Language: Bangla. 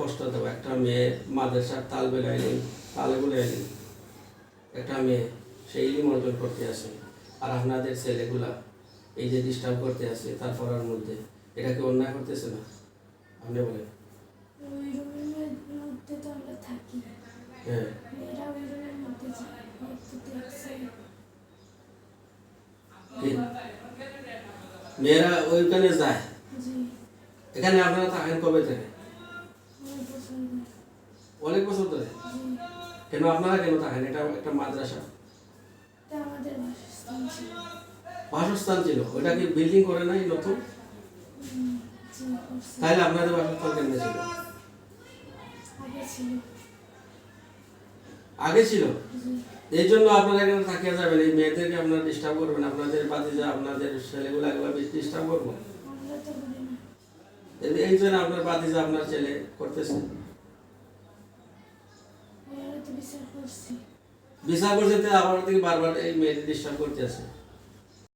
কষ্ট দেবো একটা মেয়ে মাদ্রাসার তাল বেলাইলেন তালে বেলাইলেন একটা মেয়ে সেই ইলিম অর্জন করতে আসে। আর আপনাদের ছেলেগুলা এই যে ডিস্টার্ব করতে আসে তার পড়ার মধ্যে এটা কি অন্যায় করতেছে না? আপনি বলেন। হ্যাঁ। মেয়েরা ওইখানে যায়? এখানে আপনারা থাকেন কবে থেকে। অনেক বছর ধরে। কেন আপনারা কেন থাকেন? এটা একটা মাদ্রাসা। বাসস্থান ছিল। ওইটা কি বিল্ডিং করে নাই নতুন? তাহলে আপনাদের বাসস্থান কেমনে ছিল? আগে ছিল। এই জন্য আপনারা এখানে থাকিয়ে যাবেন। এই মেয়েদেরকে আপনারা ডিস্টার্ব করবেন। আপনাদের বাতিজা আপনাদের ছেলেগুলো এগুলো ডিস্টার্ব করব। এই- জন্য আপনার বাতিজা আপনার ছেলে করতেছে। বিচার করছি। বিচার করছে তো আবার থেকে বারবার এই মেয়েদের ডিস্টার্ব করতে আছে।